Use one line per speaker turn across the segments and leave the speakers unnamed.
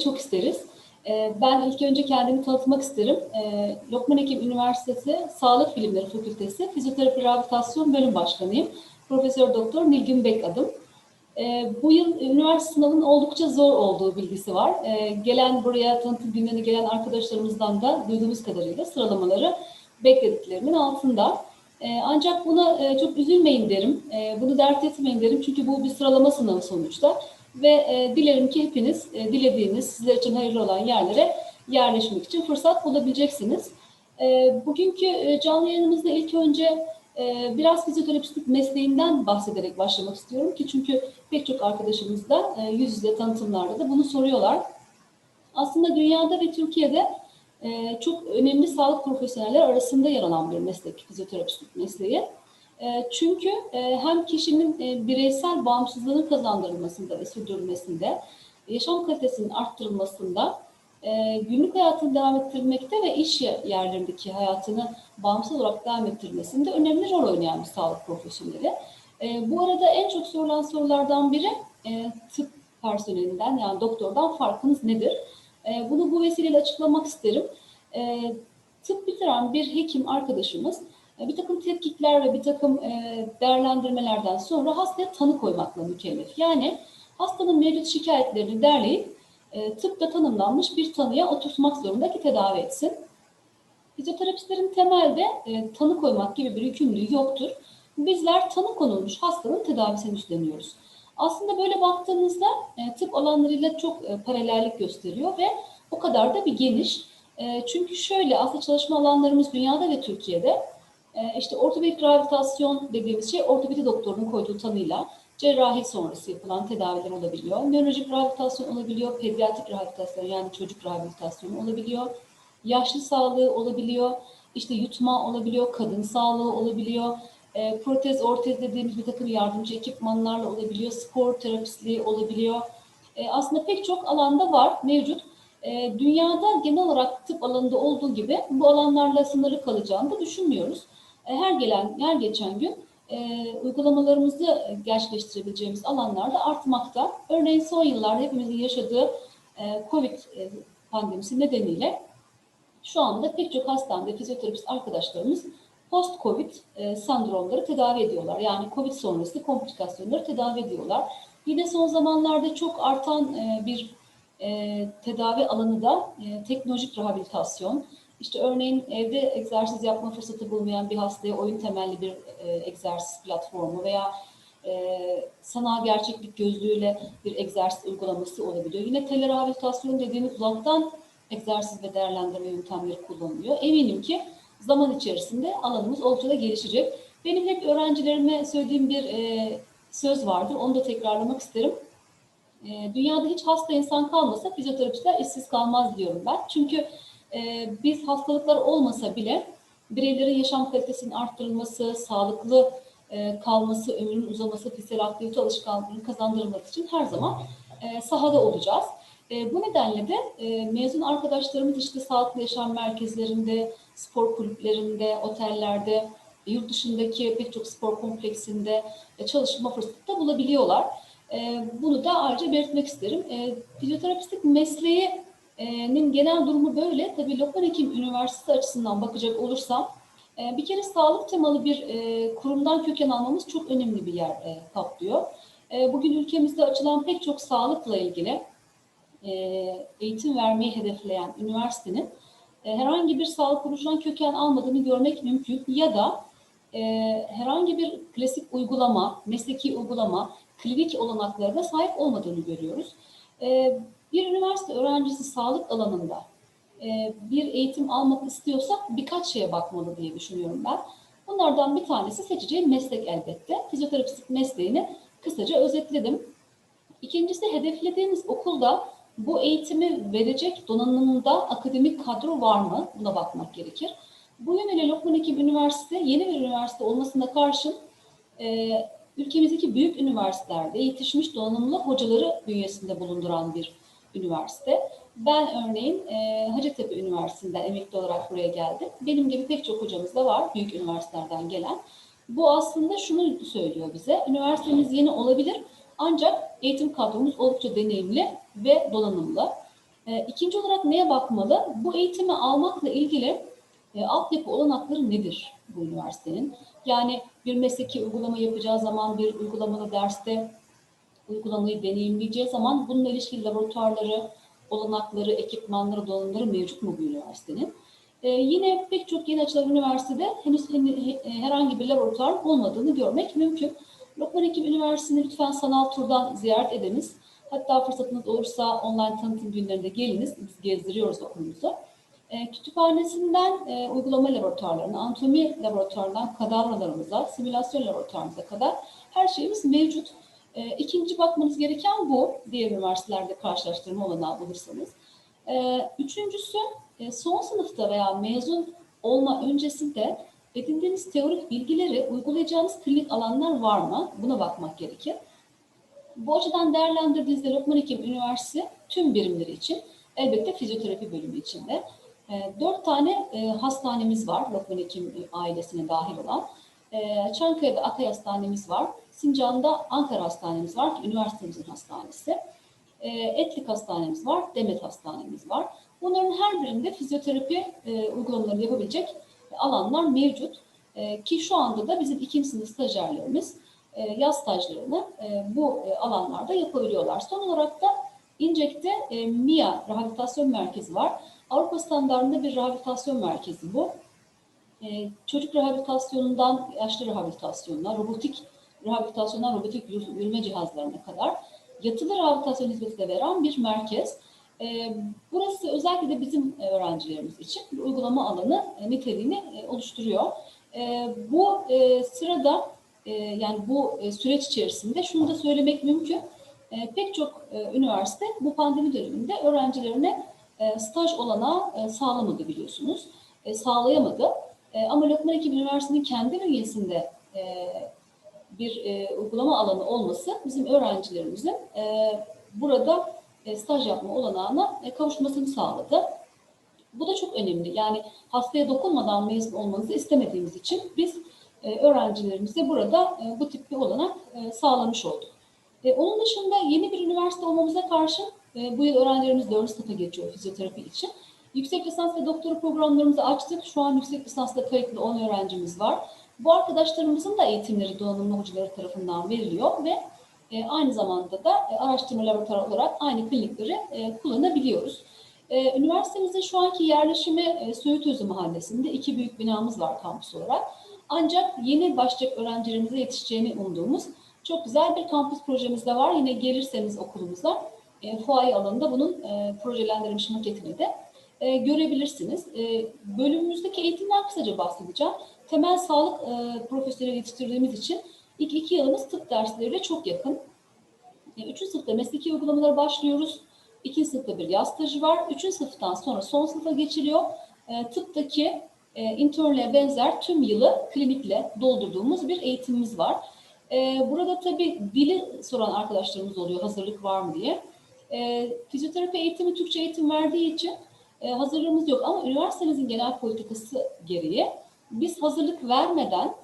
çok isteriz. Ee, Ben ilk önce kendimi tanıtmak isterim. Ee, Lokman Hekim Üniversitesi Sağlık Bilimleri Fakültesi Fizyoterapi Rehabilitasyon Bölüm Başkanıyım. Profesör Doktor Nilgün Bek adım. Ee, Bu yıl üniversite sınavının oldukça zor olduğu bilgisi var. Gelen buraya tanıtım günlerine gelen arkadaşlarımızdan da duyduğumuz kadarıyla sıralamaları beklediklerimin altında. Ancak buna e, çok üzülmeyin derim, bunu dert etmeyin derim çünkü bu bir sıralama sınavı sonuçta. Ve e, dilerim ki hepiniz e, dilediğiniz, sizler için hayırlı olan yerlere yerleşmek için fırsat bulabileceksiniz. E, bugünkü e, canlı yayınımızda ilk önce e, biraz fizyoterapistlik mesleğinden bahsederek başlamak istiyorum ki çünkü pek çok arkadaşımız da e, yüz yüze tanıtımlarda da bunu soruyorlar. Aslında dünyada ve Türkiye'de e, çok önemli sağlık profesyoneller arasında yer alan bir meslek, fizyoterapistlik mesleği. E, çünkü e, hem kişinin e, bireysel bağımsızlığını kazandırılmasında ve sürdürülmesinde, yaşam kalitesinin arttırılmasında, günlük hayatını devam ettirmekte ve iş yerlerindeki hayatını bağımsız olarak devam ettirmesinde önemli rol oynayan bir sağlık profesyoneli. Bu arada en çok sorulan sorulardan biri tıp personelinden yani doktordan farkınız nedir? Bunu bu vesileyle açıklamak isterim. Tıp bitiren bir hekim arkadaşımız bir takım tetkikler ve bir takım e, değerlendirmelerden sonra hastaya tanı koymakla mükellef. Yani hastanın mevcut şikayetlerini derleyip e, tıpta tanımlanmış bir tanıya oturtmak zorunda ki tedavi etsin. Fizyoterapistlerin temelde e, tanı koymak gibi bir yükümlülüğü yoktur. Bizler tanı konulmuş hastanın tedavisini üstleniyoruz. Aslında böyle baktığınızda e, tıp alanlarıyla çok e, paralellik gösteriyor ve o kadar da bir geniş. E, çünkü şöyle aslında çalışma alanlarımız dünyada ve Türkiye'de e, işte ortopedik rehabilitasyon dediğimiz şey ortopedi doktorunun koyduğu tanıyla cerrahi sonrası yapılan tedaviler olabiliyor. Nörolojik rehabilitasyon olabiliyor, pediatrik rehabilitasyon yani çocuk rehabilitasyonu olabiliyor. Yaşlı sağlığı olabiliyor, işte yutma olabiliyor, kadın sağlığı olabiliyor. E, protez, ortez dediğimiz bir takım yardımcı ekipmanlarla olabiliyor, spor terapistliği olabiliyor. E, aslında pek çok alanda var, mevcut. E, dünyada genel olarak tıp alanında olduğu gibi bu alanlarla sınırlı kalacağını da düşünmüyoruz. E, her gelen, her geçen gün e, uygulamalarımızı gerçekleştirebileceğimiz alanlarda artmakta. Örneğin son yıllarda hepimizin yaşadığı e, COVID e, pandemisi nedeniyle şu anda pek çok hastanede fizyoterapist arkadaşlarımız post-COVID e, sendromları tedavi ediyorlar. Yani COVID sonrası komplikasyonları tedavi ediyorlar. Yine son zamanlarda çok artan e, bir e, tedavi alanı da e, teknolojik rehabilitasyon. İşte örneğin evde egzersiz yapma fırsatı bulmayan bir hastaya oyun temelli bir e, egzersiz platformu veya e, sanal gerçeklik gözlüğüyle bir egzersiz uygulaması olabiliyor. Yine telerehabilitasyon dediğimiz uzaktan egzersiz ve değerlendirme yöntemleri kullanılıyor. Eminim ki zaman içerisinde alanımız oldukça da gelişecek. Benim hep öğrencilerime söylediğim bir e, söz vardır. Onu da tekrarlamak isterim. E, dünyada hiç hasta insan kalmasa fizyoterapistler işsiz kalmaz diyorum ben. Çünkü e, biz hastalıklar olmasa bile bireylerin yaşam kalitesinin arttırılması, sağlıklı e, kalması, ömrünün uzaması, fiziksel aktivite alışkanlığını kazandırılmak için her zaman e, sahada olacağız. E, bu nedenle de e, mezun arkadaşlarımız işte sağlıklı yaşam merkezlerinde, spor kulüplerinde, otellerde, yurt dışındaki pek çok spor kompleksinde e, çalışma fırsatı da bulabiliyorlar. E, bunu da ayrıca belirtmek isterim. E, fizyoterapistlik mesleğinin genel durumu böyle. Tabii Lokman Hekim Üniversitesi açısından bakacak olursam bir kere sağlık temalı bir kurumdan köken almamız çok önemli bir yer kaplıyor. Bugün ülkemizde açılan pek çok sağlıkla ilgili eğitim vermeyi hedefleyen üniversitenin herhangi bir sağlık kuruluşundan köken almadığını görmek mümkün ya da herhangi bir klasik uygulama, mesleki uygulama, klinik olanaklarına sahip olmadığını görüyoruz. Bir üniversite öğrencisi sağlık alanında e, bir eğitim almak istiyorsak birkaç şeye bakmalı diye düşünüyorum ben. Bunlardan bir tanesi seçeceği meslek elbette. Fizyoterapistlik mesleğini kısaca özetledim. İkincisi hedeflediğiniz okulda bu eğitimi verecek donanımda akademik kadro var mı? Buna bakmak gerekir. Bu yönüyle Lokman Hekim Üniversite yeni bir üniversite olmasına karşın e, ülkemizdeki büyük üniversitelerde yetişmiş donanımlı hocaları bünyesinde bulunduran bir üniversite. Ben örneğin e, Hacettepe Üniversitesi'nden emekli olarak buraya geldim. Benim gibi pek çok hocamız da var büyük üniversitelerden gelen. Bu aslında şunu söylüyor bize. Üniversitemiz yeni olabilir ancak eğitim kadromuz oldukça deneyimli ve donanımlı. E, ikinci olarak neye bakmalı? Bu eğitimi almakla ilgili e, altyapı olanakları nedir bu üniversitenin? Yani bir mesleki uygulama yapacağı zaman bir uygulamalı derste uygulamayı deneyimleyeceği zaman bununla ilişkili laboratuvarları, olanakları, ekipmanları, donanımları mevcut mu bu üniversitenin? Ee, yine pek çok yeni açılan üniversitede henüz he- herhangi bir laboratuvar olmadığını görmek mümkün. Lokman Hekim Üniversitesi'ni lütfen sanal turdan ziyaret ediniz. Hatta fırsatınız olursa online tanıtım günlerinde geliniz. Biz gezdiriyoruz okulumuzu. E, kütüphanesinden e, uygulama laboratuvarlarına, anatomi laboratuvarından kadavralarımıza, simülasyon laboratuvarımıza kadar her şeyimiz mevcut. E, ikinci bakmanız gereken bu. Diğer üniversitelerde karşılaştırma olanağı bulursanız. E, üçüncüsü e, son sınıfta veya mezun olma öncesinde edindiğiniz teorik bilgileri uygulayacağınız klinik alanlar var mı? Buna bakmak gerekir. Bu açıdan değerlendirdiğinizde Lokman Hekim Üniversitesi tüm birimleri için elbette fizyoterapi bölümü içinde e, dört tane e, hastanemiz var Lokman Hekim ailesine dahil olan. E, Çankaya'da Akay Hastanemiz var. Sincan'da Ankara Hastanemiz var ki üniversitemizin hastanesi. E, Etlik Hastanemiz var, Demet Hastanemiz var. Bunların her birinde fizyoterapi e, uygulamaları yapabilecek alanlar mevcut. E, ki şu anda da bizim ikinci sınıf stajyerlerimiz e, yaz stajlarını e, bu e, alanlarda yapabiliyorlar. Son olarak da İncek'te MIA Rehabilitasyon Merkezi var. Avrupa standartında bir rehabilitasyon merkezi bu. E, çocuk rehabilitasyonundan yaşlı rehabilitasyonuna, robotik rehabilitasyondan robotik yürüme cihazlarına kadar yatılı rehabilitasyon hizmeti de veren bir merkez. E, burası özellikle de bizim öğrencilerimiz için bir uygulama alanı e, niteliğini e, oluşturuyor. E, bu e, sırada e, yani bu e, süreç içerisinde şunu da söylemek mümkün. E, pek çok e, üniversite bu pandemi döneminde öğrencilerine e, staj olanağı e, sağlamadı biliyorsunuz. E, sağlayamadı. E, ama Lokman Hekim Üniversitesi'nin kendi bünyesinde e, bir e, uygulama alanı olması bizim öğrencilerimizin e, burada e, staj yapma olanağına e, kavuşmasını sağladı. Bu da çok önemli. Yani hastaya dokunmadan mezun olmanızı istemediğimiz için biz e, öğrencilerimize burada e, bu tip bir olanak e, sağlamış olduk. E, onun dışında yeni bir üniversite olmamıza karşın e, bu yıl öğrencilerimiz 4. sınıfa geçiyor fizyoterapi için. Yüksek lisans ve doktora programlarımızı açtık. Şu an yüksek lisansla kayıtlı 10 öğrencimiz var. Bu arkadaşlarımızın da eğitimleri donanımlı hocaları tarafından veriliyor ve e, aynı zamanda da e, araştırma laboratuvarı olarak aynı klinikleri e, kullanabiliyoruz. E, üniversitemizin şu anki yerleşimi e, Söğütözü Mahallesi'nde iki büyük binamız var kampüs olarak. Ancak yeni başlayacak öğrencilerimize yetişeceğini umduğumuz çok güzel bir kampüs projemiz de var. Yine gelirseniz okulumuza e, fuaye alanında bunun e, projelendirilmiş maketini de e, görebilirsiniz. E, bölümümüzdeki eğitimden kısaca bahsedeceğim. Temel sağlık e, profesyoneli yetiştirdiğimiz için ilk iki yılımız tıp dersleriyle çok yakın. E, üçüncü sınıfta mesleki uygulamalara başlıyoruz. İkinci sınıfta bir yaz stajı var. Üçüncü sınıftan sonra son sınıfa geçiliyor. E, tıptaki e, internliğe benzer tüm yılı klinikle doldurduğumuz bir eğitimimiz var. E, burada tabii dili soran arkadaşlarımız oluyor, hazırlık var mı diye. E, fizyoterapi eğitimi Türkçe eğitim verdiği için e, hazırlığımız yok ama üniversitemizin genel politikası gereği biz hazırlık vermeden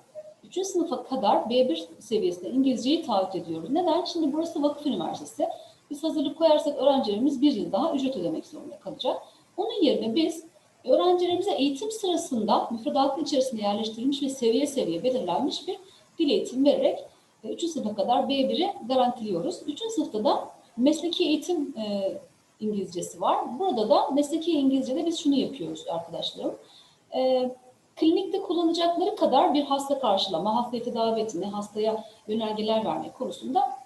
3. sınıfa kadar B1 seviyesinde İngilizceyi taahhüt ediyoruz. Neden? Şimdi burası vakıf üniversitesi. Biz hazırlık koyarsak öğrencilerimiz bir yıl daha ücret ödemek zorunda kalacak. Onun yerine biz öğrencilerimize eğitim sırasında müfredatın içerisinde yerleştirilmiş ve seviye seviye belirlenmiş bir dil eğitim vererek 3. sınıfa kadar B1'i garantiliyoruz. 3. sınıfta da mesleki eğitim e, İngilizcesi var. Burada da mesleki İngilizce'de biz şunu yapıyoruz arkadaşlarım. E, klinikte kullanacakları kadar bir hasta karşılama, hastaya tedavi hastaya yönergeler verme konusunda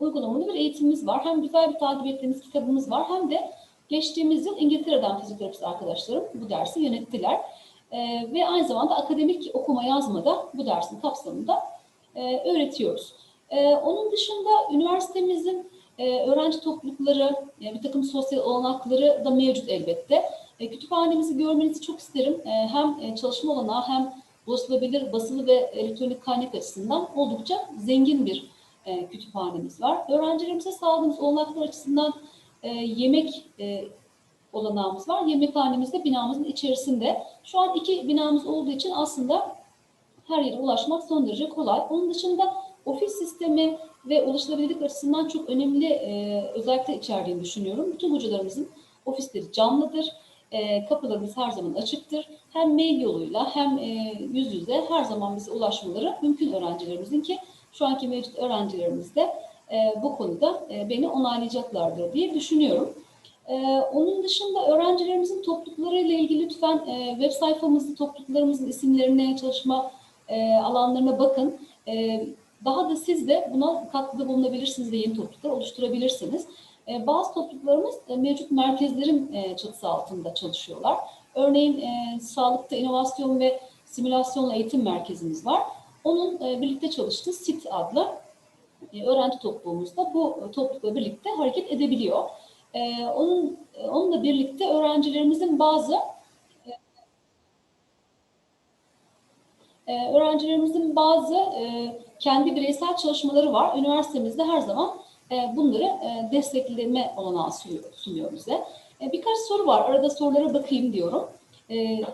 uygulamalı bir eğitimimiz var. Hem güzel bir takip ettiğimiz kitabımız var hem de geçtiğimiz yıl İngiltere'den fizyoterapist arkadaşlarım bu dersi yönettiler. E, ve aynı zamanda akademik okuma yazma da bu dersin kapsamında e, öğretiyoruz. E, onun dışında üniversitemizin e, öğrenci toplulukları, e, bir takım sosyal olanakları da mevcut elbette. E, kütüphanemizi görmenizi çok isterim. E, hem e, çalışma olanağı hem ulaşılabilir basılı ve elektronik kaynak açısından oldukça zengin bir e, kütüphanemiz var. Öğrencilerimize sağladığımız olanaklar açısından yemek e, olanağımız var. Yemekhanemiz de binamızın içerisinde. Şu an iki binamız olduğu için aslında her yere ulaşmak son derece kolay. Onun dışında ofis sistemi ve ulaşılabilirlik açısından çok önemli e, özellikle içerdiğini düşünüyorum. Bütün hocalarımızın Ofisleri canlıdır. E, kapılarımız her zaman açıktır. Hem mail yoluyla hem e, yüz yüze her zaman bize ulaşmaları mümkün öğrencilerimizin ki şu anki mevcut öğrencilerimiz de e, bu konuda e, beni onaylayacaklardır diye düşünüyorum. E, onun dışında öğrencilerimizin topluluklarıyla ilgili lütfen e, web sayfamızda topluluklarımızın isimlerine, çalışma e, alanlarına bakın. E, daha da siz de buna katkıda bulunabilirsiniz ve yeni topluluklar oluşturabilirsiniz. E, bazı topluluklarımız e, mevcut merkezlerin e, çatısı altında çalışıyorlar. Örneğin sağlıkta inovasyon ve simülasyonla eğitim merkezimiz var. Onun birlikte çalıştığı SIT adlı öğrenci topluluğumuzda bu toplulukla birlikte hareket edebiliyor. Onun onunla birlikte öğrencilerimizin bazı öğrencilerimizin bazı kendi bireysel çalışmaları var. Üniversitemizde her zaman e, bunları e, destekleme olanağı sunuyor, bize. E, birkaç soru var. Arada sorulara bakayım diyorum.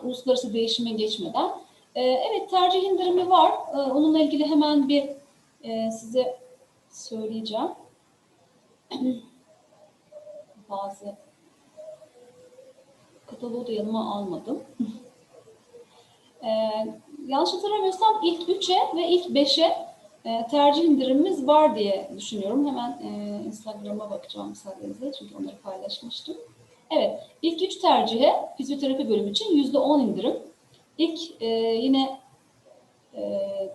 Uluslararası değişime geçmeden. Evet tercih indirimi var. Onunla ilgili hemen bir size söyleyeceğim. Bazı kataloğu da yanıma almadım. yanlış hatırlamıyorsam ilk 3'e ve ilk 5'e e, tercih indirimimiz var diye düşünüyorum. Hemen e, Instagram'a bakacağım müsaadenizle çünkü onları paylaşmıştım. Evet, ilk 3 tercihe fizyoterapi bölümü için %10 indirim. İlk e, yine e,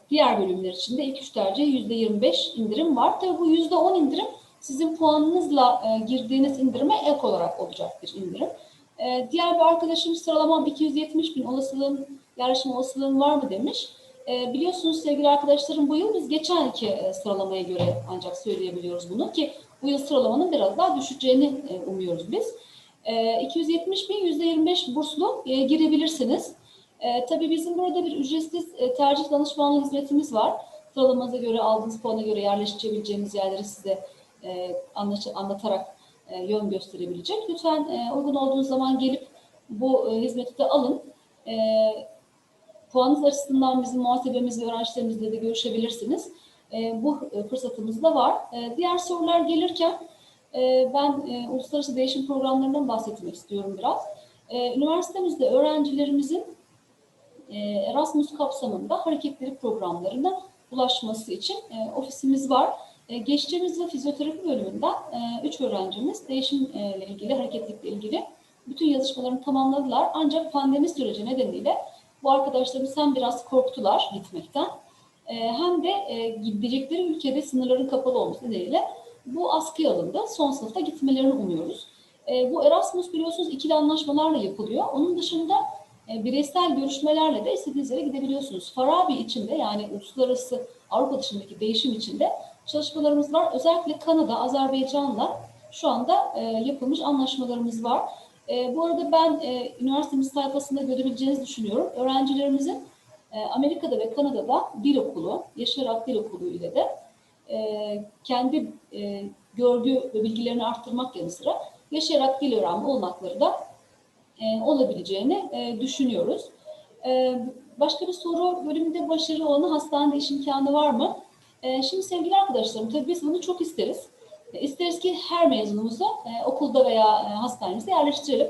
diğer bölümler için de ilk 3 tercihe %25 indirim var. Tabii bu %10 indirim sizin puanınızla e, girdiğiniz indirime ek olarak olacak bir indirim. E, diğer bir arkadaşım sıralamam 270 bin olasılığın, yarışma olasılığın var mı demiş. E, biliyorsunuz sevgili arkadaşlarım bu yıl biz geçen iki e, sıralamaya göre ancak söyleyebiliyoruz bunu ki bu yıl sıralamanın biraz daha düşeceğini e, umuyoruz biz. E, 270 bin %25 burslu e, girebilirsiniz. E, tabii bizim burada bir ücretsiz e, tercih danışmanlığı hizmetimiz var. Sıralamanıza göre aldığınız puana göre yerleştirebileceğiniz yerleri size e, anlatarak e, yön gösterebilecek. Lütfen e, uygun olduğunuz zaman gelip bu e, hizmeti de alın. E, puanınız açısından bizim muhasebemiz ve öğrencilerimizle de görüşebilirsiniz. E, bu e, fırsatımız da var. E, diğer sorular gelirken ben uluslararası değişim programlarından bahsetmek istiyorum biraz. Üniversitemizde öğrencilerimizin e, Erasmus kapsamında hareketleri programlarına ulaşması için ofisimiz var. E, geçtiğimiz yıl fizyoterapi bölümünden e, üç öğrencimiz değişimle ilgili, hareketlikle ilgili bütün yazışmalarını tamamladılar. Ancak pandemi süreci nedeniyle bu arkadaşlarımız hem biraz korktular gitmekten e, hem de e, gidecekleri ülkede sınırların kapalı olması nedeniyle bu askıya alındı. Son sınıfta gitmelerini umuyoruz. E, bu Erasmus biliyorsunuz ikili anlaşmalarla yapılıyor. Onun dışında bireysel görüşmelerle de istediğiniz yere gidebiliyorsunuz. Farabi içinde yani uluslararası Avrupa dışındaki değişim içinde çalışmalarımız var. Özellikle Kanada, Azerbaycan'la şu anda yapılmış anlaşmalarımız var. E, bu arada ben e, üniversitemiz sayfasında görebileceğinizi düşünüyorum. Öğrencilerimizin e, Amerika'da ve Kanada'da dil okulu, yaşayarak dil okulu ile de e, kendi e, görgü ve bilgilerini arttırmak yanı sıra yaşayarak dil öğrenme olanakları da e, olabileceğini e, düşünüyoruz. E, başka bir soru bölümünde başarılı olanı hastanede iş imkanı var mı? E, şimdi sevgili arkadaşlarım tabii biz bunu çok isteriz. İsteriz ki her mezunumuzu e, okulda veya e, hastanemizde yerleştirelim.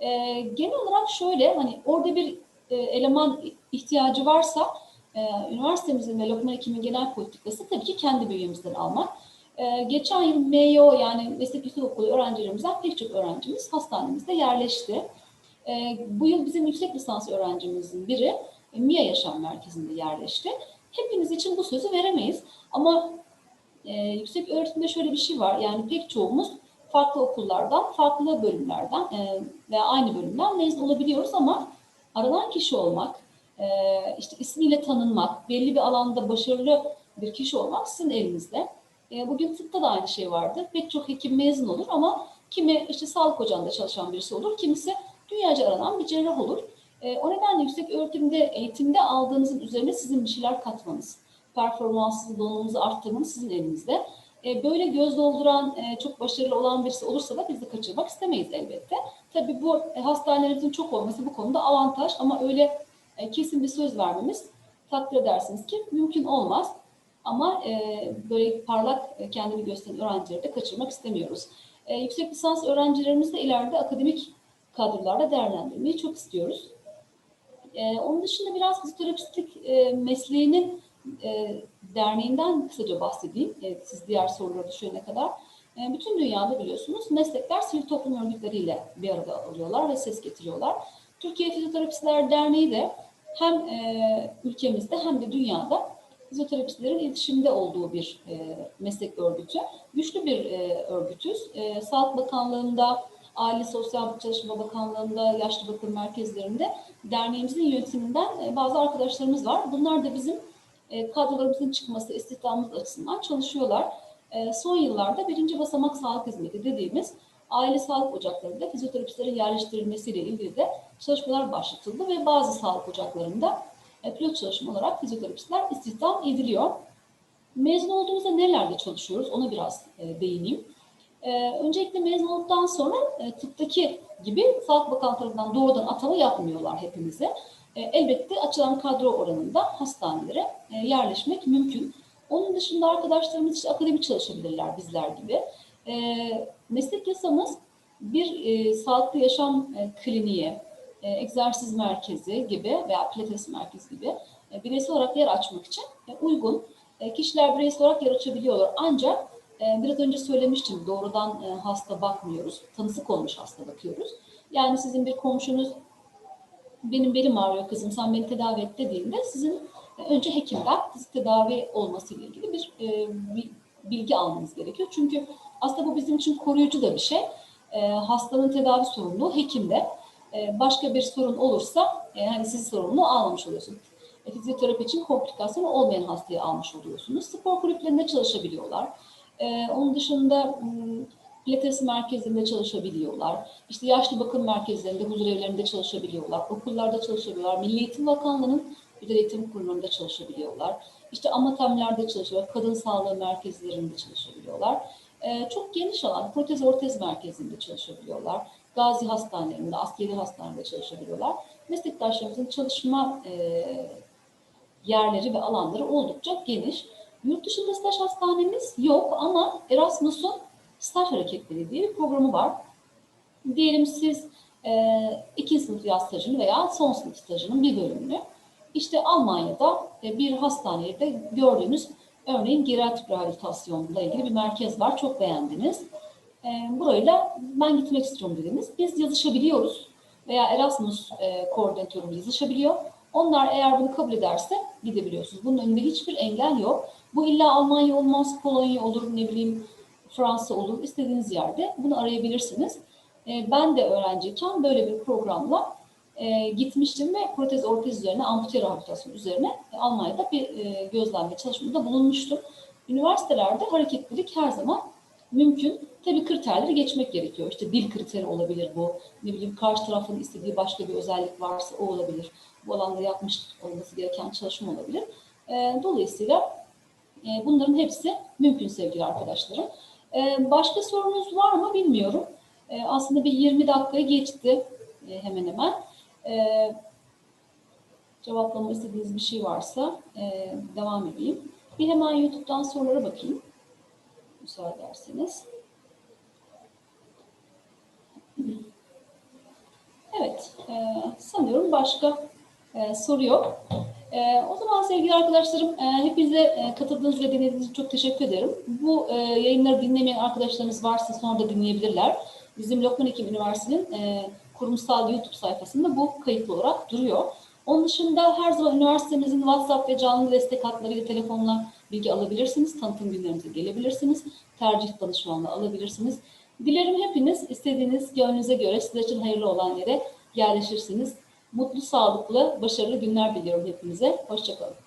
E, genel olarak şöyle hani orada bir e, eleman ihtiyacı varsa üniversitemizin ve Lokman Hekim'in genel politikası tabii ki kendi bünyemizden almak. Geçen yıl MEO yani Meslek Yüksek Okulu öğrencilerimizden pek çok öğrencimiz hastanemizde yerleşti. Bu yıl bizim yüksek lisans öğrencimizin biri MİA Yaşam Merkezi'nde yerleşti. Hepiniz için bu sözü veremeyiz ama e, yüksek öğretimde şöyle bir şey var. Yani pek çoğumuz farklı okullardan, farklı bölümlerden e, veya aynı bölümden mezun olabiliyoruz ama aranan kişi olmak, e, işte ismiyle tanınmak, belli bir alanda başarılı bir kişi olmak sizin elinizde. E, bugün tıpta da aynı şey vardır. Pek çok hekim mezun olur ama kimi işte sağlık ocağında çalışan birisi olur, kimisi dünyaca aranan bir cerrah olur. E, o nedenle yüksek öğretimde, eğitimde aldığınızın üzerine sizin bir şeyler katmanız, performansınızı, donanımınızı arttırmanız sizin elinizde. E, böyle göz dolduran, e, çok başarılı olan birisi olursa da biz de kaçırmak istemeyiz elbette. Tabii bu e, hastanelerimizin çok olması bu konuda avantaj ama öyle kesin bir söz vermemiz takdir edersiniz ki mümkün olmaz. Ama böyle parlak kendini gösteren öğrencileri de kaçırmak istemiyoruz. Yüksek lisans öğrencilerimizi de ileride akademik kadrolarda değerlendirmeyi çok istiyoruz. Onun dışında biraz fizyoterapistlik mesleğinin e, derneğinden kısaca bahsedeyim. E, siz diğer soruları düşünene kadar. E, bütün dünyada biliyorsunuz meslekler sivil toplum örgütleriyle bir arada oluyorlar ve ses getiriyorlar. Türkiye Fizyoterapistler Derneği de hem e, ülkemizde hem de dünyada fizyoterapistlerin iletişimde olduğu bir e, meslek örgütü. Güçlü bir e, örgütüz. E, Sağlık Bakanlığı'nda, Aile Sosyal Çalışma Bakanlığı'nda, Yaşlı Bakım Merkezlerinde derneğimizin yönetiminden e, bazı arkadaşlarımız var. Bunlar da bizim e, kadrolarımızın çıkması, istihdamımız açısından çalışıyorlar. E, son yıllarda birinci basamak sağlık hizmeti dediğimiz aile sağlık ocaklarında fizyoterapistlerin yerleştirilmesiyle ilgili de çalışmalar başlatıldı ve bazı sağlık ocaklarında e, pilot çalışma olarak fizyoterapistler istihdam ediliyor. Mezun olduğumuzda nelerde çalışıyoruz ona biraz e, değineyim. E, öncelikle mezun olduktan sonra e, tıptaki gibi Sağlık Bakanlığı tarafından doğrudan atama yapmıyorlar hepimize. E, elbette açılan kadro oranında hastanelere e, yerleşmek mümkün. Onun dışında arkadaşlarımız işte akademik çalışabilirler bizler gibi. E, meslek yasamız bir sağlıklı yaşam e, kliniği, e, egzersiz merkezi gibi veya pilates merkezi gibi e, bireysel olarak yer açmak için uygun. Kişiler bireysel olarak yer açabiliyorlar. Ancak biraz önce söylemiştim doğrudan hasta bakmıyoruz. Tanısık olmuş hasta bakıyoruz. Yani sizin bir komşunuz benim belim ağrıyor kızım sen beni tedavi et dediğinde sizin e, önce hekimden tedavi olması ile ilgili bir, e, bilgi almanız gerekiyor. Çünkü aslında bu bizim için koruyucu da bir şey. E, hastanın tedavi sorumluluğu hekimde. E, başka bir sorun olursa e, hani siz sorumluluğu almamış oluyorsunuz. E, fizyoterapi için komplikasyonu olmayan hastayı almış oluyorsunuz. Spor kulüplerinde çalışabiliyorlar. E, onun dışında pilates merkezinde çalışabiliyorlar. İşte yaşlı bakım merkezlerinde, huzur evlerinde çalışabiliyorlar. Okullarda çalışabiliyorlar. Milli Eğitim Bakanlığı'nın özel eğitim kurumlarında çalışabiliyorlar. İşte amatemlerde çalışıyorlar. Kadın sağlığı merkezlerinde çalışabiliyorlar. E, çok geniş alan protez ortez merkezinde çalışabiliyorlar. Gazi hastanelerinde, askeri hastanede çalışabiliyorlar. Meslektaşlarımızın çalışma e, yerleri ve alanları oldukça geniş. Yurt dışında staj hastanemiz yok ama Erasmus'un staj hareketleri diye bir programı var. Diyelim siz e, ikinci sınıf yaz stajını veya son sınıf stajının bir bölümünü işte Almanya'da e, bir hastanede gördüğünüz örneğin geriatrik rehabilitasyonla ilgili bir merkez var. Çok beğendiniz. E, burayla ben gitmek istiyorum dediniz. Biz yazışabiliyoruz veya Erasmus e, koordinatörümüz yazışabiliyor. Onlar eğer bunu kabul ederse gidebiliyorsunuz. Bunun önünde hiçbir engel yok. Bu illa Almanya olmaz, Polonya olur, ne bileyim Fransa olur. İstediğiniz yerde bunu arayabilirsiniz. Ben de öğrenciyken böyle bir programla e, gitmiştim ve protez ortez üzerine, ampute rehabilitasyon üzerine e, Almanya'da bir e, gözlemle çalışmada bulunmuştum. Üniversitelerde hareketlilik her zaman mümkün. Tabii kriterleri geçmek gerekiyor. İşte dil kriteri olabilir bu. Ne bileyim karşı tarafın istediği başka bir özellik varsa o olabilir. Bu alanda yapmış olması gereken çalışma olabilir. E, dolayısıyla e, bunların hepsi mümkün sevgili arkadaşlarım. E, başka sorunuz var mı bilmiyorum. E, aslında bir 20 dakikayı geçti e, hemen hemen e, cevaplama istediğiniz bir şey varsa e, devam edeyim. Bir hemen YouTube'dan sorulara bakayım. Müsaade ederseniz. Evet, e, sanıyorum başka e, soru yok. E, o zaman sevgili arkadaşlarım, e, hepinize e, katıldığınız ve dinlediğiniz için çok teşekkür ederim. Bu e, yayınları dinlemeyen arkadaşlarınız varsa sonra da dinleyebilirler. Bizim Lokman Hekim Üniversitesi'nin e, kurumsal YouTube sayfasında bu kayıtlı olarak duruyor. Onun dışında her zaman üniversitemizin WhatsApp ve canlı destek hatlarıyla telefonla bilgi alabilirsiniz. Tanıtım günlerimize gelebilirsiniz. Tercih danışmanlığı alabilirsiniz. Dilerim hepiniz istediğiniz gönlünüze göre sizler için hayırlı olan yere yerleşirsiniz. Mutlu, sağlıklı, başarılı günler diliyorum hepinize. Hoşçakalın.